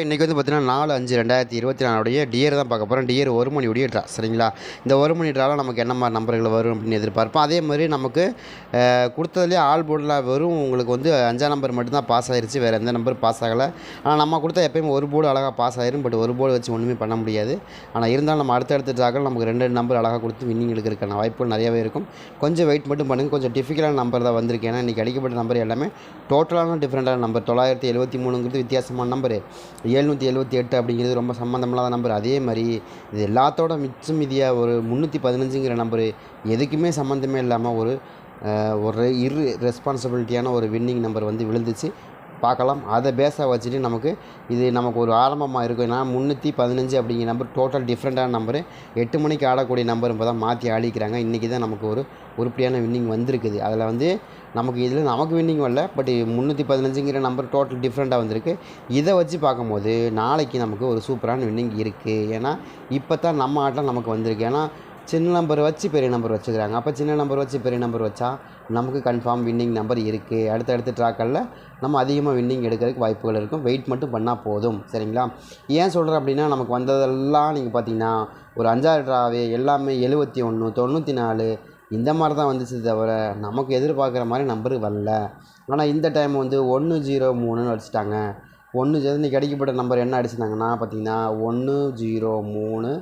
இன்றைக்கி வந்து பார்த்திங்கன்னா நாலு அஞ்சு ரெண்டாயிரத்தி இருபத்தி நாலுடைய டியர் தான் பார்க்க போகிறோம் டியர் ஒரு மணியுடைய ட்ரா சரிங்களா? இந்த ஒரு மணி ட்ராவில் நமக்கு என்ன மாதிரி நம்பர்கள் வரும் அப்படின்னு எதிர்பார்ப்போம். அதே மாதிரி நமக்கு கொடுத்ததுலேயே ஆல் போர்டில் வெறும் உங்களுக்கு வந்து அஞ்சாம் நம்பர் மட்டும்தான் பாஸ் ஆகிருச்சு வேறு எந்த நம்பர் பாஸ் ஆகலை. ஆனால் நம்ம கொடுத்தா எப்பயுமே ஒரு போர்டு அழகாக பாஸ் ஆயிரும் பட் ஒரு போர்டு வச்சு ஒன்றுமே பண்ண முடியாது. ஆனால் இருந்தாலும் நம்ம அடுத்தடுத்த ட்ராக்கள் நமக்கு ரெண்டு ரெண்டு நம்பர் அழகாக கொடுத்து வின்னிங் எடுக்கிறதுக்கான வாய்ப்புகள் நிறையவே இருக்கும். கொஞ்சம் வெயிட் மட்டும் பண்ணுங்கள் கொஞ்சம் டிஃபிகல்ட்டான நம்பர் தான் வந்திருக்கு. ஏன்னா இன்றைக்கி அடிக்கப்பட்ட நம்பர் எல்லாமே டோட்டலான டிஃப்ரெண்ட்டான நம்பர் தொள்ளாயிரத்தி எழுபத்தி மூணுங்கிறது வித்தியாசமான நம்பர் எழுநூற்றி எழுபத்தி எட்டு அப்படிங்கிறது ரொம்ப சம்மந்தமில்லாத நம்பர். அதே மாதிரி இது எல்லாத்தோட மிச்சம் மீதியாக ஒரு முந்நூற்றி பதினஞ்சுங்கிற நம்பரு எதுக்குமே சம்மந்தமே இல்லாமல் ஒரு ஒரு இரு ரெஸ்பான்சிபிலிட்டியான ஒரு வின்னிங் நம்பர் வந்து விழுந்துச்சு. பார்க்கலாம். அதை பேஸாக வச்சுட்டு நமக்கு இது நமக்கு ஒரு ஆரம்பமாக இருக்கும். ஏன்னா முந்நூற்றி பதினஞ்சு அப்படிங்கிற நம்பர் டோட்டல் டிஃப்ரெண்ட்டான நம்பரு எட்டு மணிக்கு ஆடக்கூடிய நம்பர் இப்போ தான் மாற்றி ஆடிக்கிறாங்க. இன்றைக்கி தான் நமக்கு ஒரு உருப்படியான வின்னிங் வந்திருக்குது. அதில் வந்து நமக்கு இதில் நமக்கு வின்னிங் வரல. பட் முந்நூற்றி பதினஞ்சுங்கிற நம்பர் டோட்டல் டிஃப்ரெண்ட்டாக வந்திருக்கு. இதை வச்சு பார்க்கும்போது நாளைக்கு நமக்கு ஒரு சூப்பரான வின்னிங் இருக்குது ஏன்னா இப்போ தான் நம்ம ஆட்டம் நமக்கு வந்திருக்கு. ஏன்னா சின்ன நம்பர் வச்சு பெரிய நம்பர் வச்சுக்கிறாங்க. அப்போ சின்ன நம்பர் வச்சு பெரிய நம்பர் வச்சா நமக்கு கன்ஃபார்ம் வின்னிங் நம்பர் இருக்குது அடுத்தடுத்த ட்ராக்களில் நம்ம அதிகமாக வின்னிங் எடுக்கிறதுக்கு வாய்ப்புகள் இருக்கும். வெயிட் மட்டும் பண்ணால் போதும். சரிங்களா? ஏன் சொல்கிறேன் அப்படின்னா நமக்கு வந்ததெல்லாம் நீங்கள் பார்த்தீங்கன்னா ஒரு அஞ்சாறு ட்ராவே எல்லாமே எழுபத்தி ஒன்று தொண்ணூற்றி நாலு இந்த மாதிரி தான் வந்துச்சு தவிர நமக்கு எதிர்பார்க்குற மாதிரி நம்பர் வரல. ஆனால் இந்த டைம் வந்து ஒன்று ஜீரோ மூணுன்னு அடிச்சிட்டாங்க. ஒன்று இன்றைக்கி அடிக்கப்பட்ட நம்பர் என்ன அடிச்சிட்டாங்கன்னா பார்த்தீங்கன்னா ஒன்று ஜீரோ மூணு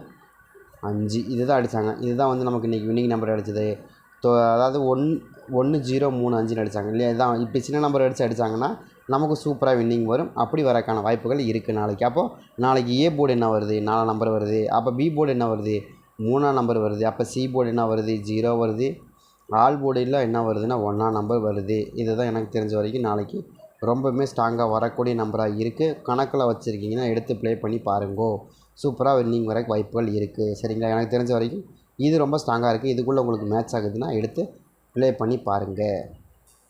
அஞ்சு இது தான் அடித்தாங்க இதுதான் வந்து நமக்கு இன்றைக்கி வின்னிங் நம்பர் அடிச்சது. தோ அதாவது ஒன் ஒன்று ஜீரோ மூணு அஞ்சுன்னு அடித்தாங்க இல்லையா? இதுதான் இப்படி சின்ன நம்பர் அடித்து அடித்தாங்கன்னா நமக்கு சூப்பராக வின்னிங் வரும். அப்படி வரக்கான வாய்ப்புகள் இருக்குது நாளைக்கு. அப்போது நாளைக்கு ஏ போர்டு என்ன வருது? நாலாம் நம்பர் வருது. அப்போ பி போர்டு என்ன வருது? மூணாம் நம்பர் வருது. அப்போ சி போர்டு என்ன வருது? ஜீரோ வருது. ஆல் போர்டில் என்ன வருதுன்னா ஒன்றாம் நம்பர் வருது. இதுதான் எனக்கு தெரிஞ்ச வரைக்கும் நாளைக்கு ரொம்பவுமே ஸ்ட்ராங்காக வரக்கூடிய நம்பராக இருக்குது கணக்கில் வச்சுருக்கீங்கன்னா எடுத்து ப்ளே பண்ணி பாருங்கோ. சூப்பராக வின்னிங் வர வாய்ப்புகள் இருக்குது சரிங்களா? எனக்கு தெரிஞ்ச வரைக்கும் இது ரொம்ப ஸ்ட்ராங்காக இருக்குது இதுக்குள்ளே உங்களுக்கு மேட்ச் ஆகுதுன்னா எடுத்து ப்ளே பண்ணி பாருங்கள்